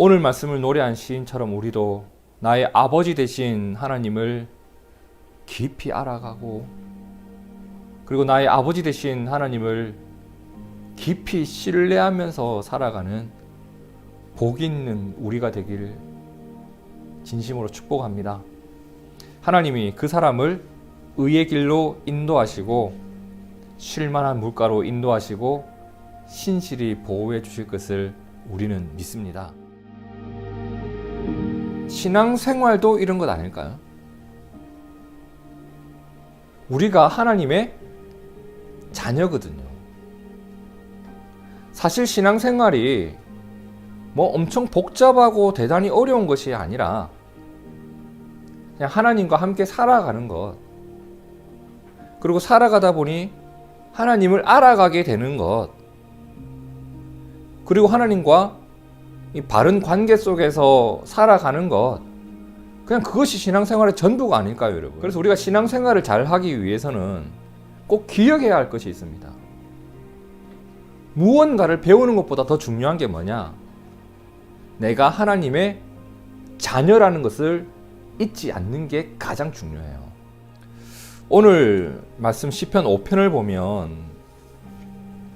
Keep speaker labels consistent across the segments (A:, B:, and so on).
A: 오늘 말씀을 노래한 시인처럼 우리도 나의 아버지 되신 하나님을 깊이 알아가고 그리고 나의 아버지 되신 하나님을 깊이 신뢰하면서 살아가는 복 있는 우리가 되길 진심으로 축복합니다. 하나님이 그 사람을 의의 길로 인도하시고 쉴만한 물가로 인도하시고 신실히 보호해 주실 것을 우리는 믿습니다. 신앙생활도 이런 것 아닐까요? 우리가 하나님의 자녀거든요. 사실 신앙생활이 뭐 엄청 복잡하고 대단히 어려운 것이 아니라 그냥 하나님과 함께 살아가는 것. 그리고 살아가다 보니 하나님을 알아가게 되는 것. 그리고 하나님과 이 바른 관계 속에서 살아가는 것. 그냥 그것이 신앙생활의 전부가 아닐까요, 여러분? 그래서 우리가 신앙생활을 잘 하기 위해서는 꼭 기억해야 할 것이 있습니다. 무언가를 배우는 것보다 더 중요한 게 뭐냐? 내가 하나님의 자녀라는 것을 잊지 않는 게 가장 중요해요. 오늘 말씀 시편 5편을 보면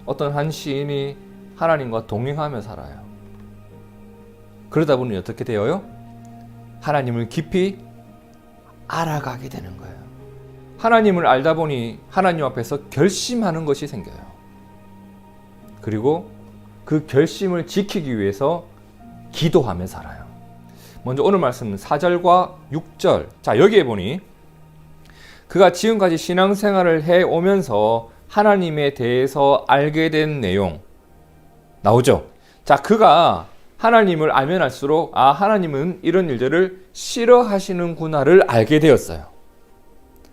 A: 어떤 한 시인이 하나님과 동행하며 살아요. 그러다 보니 어떻게 되어요? 하나님을 깊이 알아가게 되는 거예요. 하나님을 알다 보니 하나님 앞에서 결심하는 것이 생겨요. 그리고 그 결심을 지키기 위해서 기도하며 살아요. 먼저 오늘 말씀 4절과 6절. 자, 여기에 보니 그가 지금까지 신앙생활을 해 오면서 하나님에 대해서 알게 된 내용 나오죠. 자, 그가 하나님을 알면 알수록 아, 하나님은 이런 일들을 싫어하시는구나를 알게 되었어요.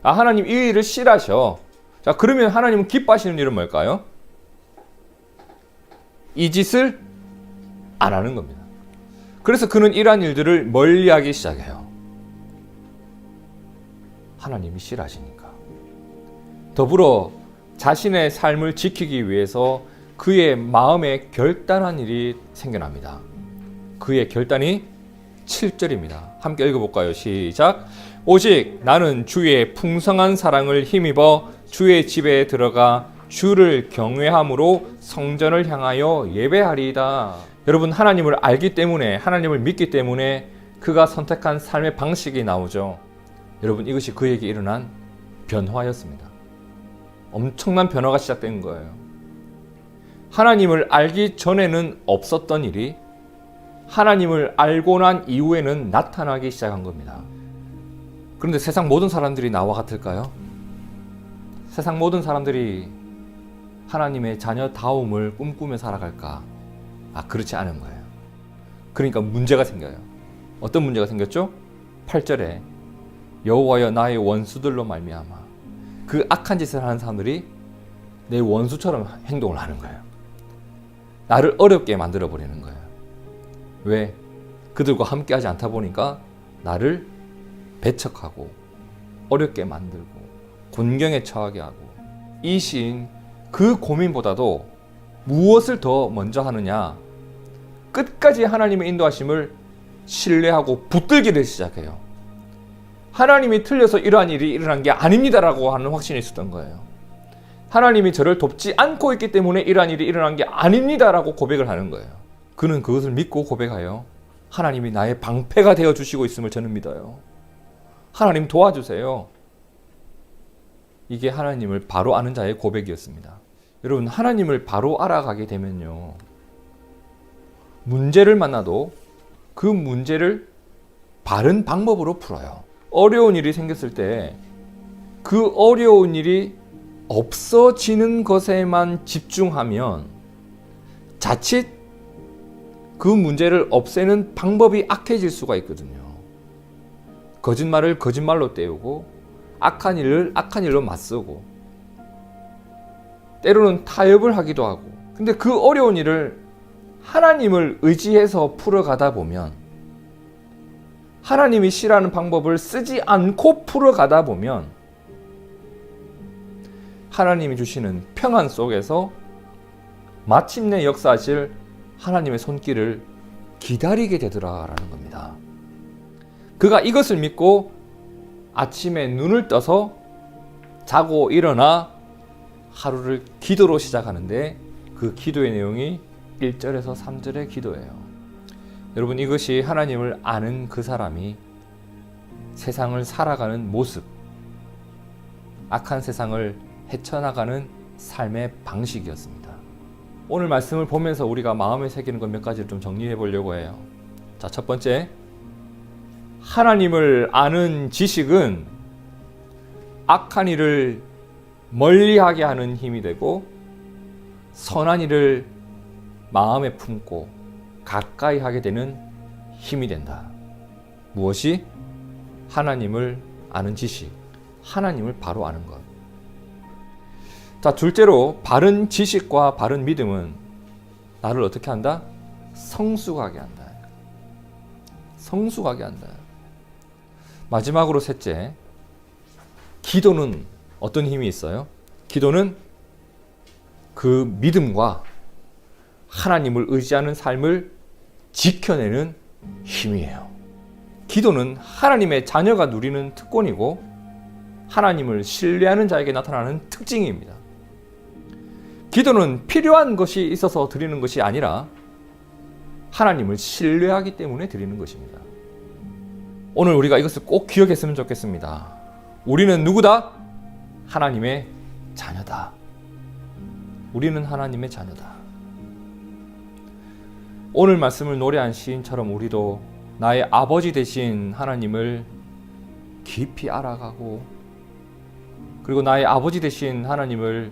A: 아, 하나님 이 일을 싫어하셔. 자, 그러면 하나님은 기뻐하시는 일은 뭘까요? 이 짓을 안 하는 겁니다. 그래서 그는 이러한 일들을 멀리하기 시작해요. 하나님이 싫어하시니까. 더불어 자신의 삶을 지키기 위해서 그의 마음에 결단한 일이 생겨납니다. 그의 결단이 7절입니다. 함께 읽어볼까요? 시작. 오직 나는 주의 풍성한 사랑을 힘입어 주의 집에 들어가 주를 경외함으로 성전을 향하여 예배하리이다. 여러분 하나님을 알기 때문에 하나님을 믿기 때문에 그가 선택한 삶의 방식이 나오죠. 여러분 이것이 그에게 일어난 변화였습니다. 엄청난 변화가 시작된 거예요. 하나님을 알기 전에는 없었던 일이 하나님을 알고 난 이후에는 나타나기 시작한 겁니다. 그런데 세상 모든 사람들이 나와 같을까요? 세상 모든 사람들이 하나님의 자녀다움을 꿈꾸며 살아갈까? 아, 그렇지 않은 거예요. 그러니까 문제가 생겨요. 어떤 문제가 생겼죠? 8절에 여호와여 나의 원수들로 말미암아 그 악한 짓을 하는 사람들이 내 원수처럼 행동을 하는 거예요. 나를 어렵게 만들어 버리는 거예요. 왜? 그들과 함께 하지 않다 보니까 나를 배척하고 어렵게 만들고 곤경에 처하게 하고 이 시인 그 고민보다도 무엇을 더 먼저 하느냐 끝까지 하나님의 인도하심을 신뢰하고 붙들기를 시작해요. 하나님이 틀려서 이러한 일이 일어난 게 아닙니다라고 하는 확신이 있었던 거예요. 하나님이 저를 돕지 않고 있기 때문에 이러한 일이 일어난 게 아닙니다라고 고백을 하는 거예요. 그는 그것을 믿고 고백하여 하나님이 나의 방패가 되어 주시고 있음을 저는 믿어요. 하나님 도와주세요. 이게 하나님을 바로 아는 자의 고백이었습니다. 여러분, 하나님을 바로 알아가게 되면요. 문제를 만나도 그 문제를 바른 방법으로 풀어요. 어려운 일이 생겼을 때 그 어려운 일이 없어지는 것에만 집중하면 자칫 그 문제를 없애는 방법이 악해질 수가 있거든요. 거짓말을 거짓말로 때우고 악한 일을 악한 일로 맞서고 때로는 타협을 하기도 하고 근데 그 어려운 일을 하나님을 의지해서 풀어가다 보면 하나님이 싫어하는 방법을 쓰지 않고 풀어가다 보면 하나님이 주시는 평안 속에서 마침내 역사하실 하나님의 손길을 기다리게 되더라라는 겁니다. 그가 이것을 믿고 아침에 눈을 떠서 자고 일어나 하루를 기도로 시작하는데 그 기도의 내용이 1절에서 3절의 기도예요. 여러분 이것이 하나님을 아는 그 사람이 세상을 살아가는 모습, 악한 세상을 헤쳐나가는 삶의 방식이었습니다. 오늘 말씀을 보면서 우리가 마음에 새기는 것 몇 가지를 좀 정리해 보려고 해요. 자, 첫 번째. 하나님을 아는 지식은 악한 일을 멀리하게 하는 힘이 되고 선한 일을 마음에 품고 가까이 하게 되는 힘이 된다. 무엇이? 하나님을 아는 지식, 하나님을 바로 아는 것. 자, 둘째로 바른 지식과 바른 믿음은 나를 어떻게 한다? 성숙하게 한다. 성숙하게 한다. 마지막으로 셋째, 기도는 어떤 힘이 있어요? 기도는 그 믿음과 하나님을 의지하는 삶을 지켜내는 힘이에요. 기도는 하나님의 자녀가 누리는 특권이고 하나님을 신뢰하는 자에게 나타나는 특징입니다. 기도는 필요한 것이 있어서 드리는 것이 아니라 하나님을 신뢰하기 때문에 드리는 것입니다. 오늘 우리가 이것을 꼭 기억했으면 좋겠습니다. 우리는 누구다? 하나님의 자녀다. 우리는 하나님의 자녀다. 오늘 말씀을 노래한 시인처럼 우리도 나의 아버지 되신 하나님을 깊이 알아가고 그리고 나의 아버지 되신 하나님을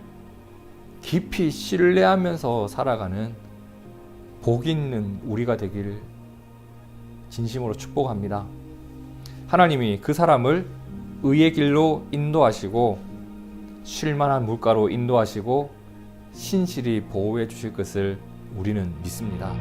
A: 깊이 신뢰하면서 살아가는 복 있는 우리가 되길 진심으로 축복합니다. 하나님이 그 사람을 의의 길로 인도하시고 쉴만한 물가로 인도하시고 신실히 보호해 주실 것을 우리는 믿습니다.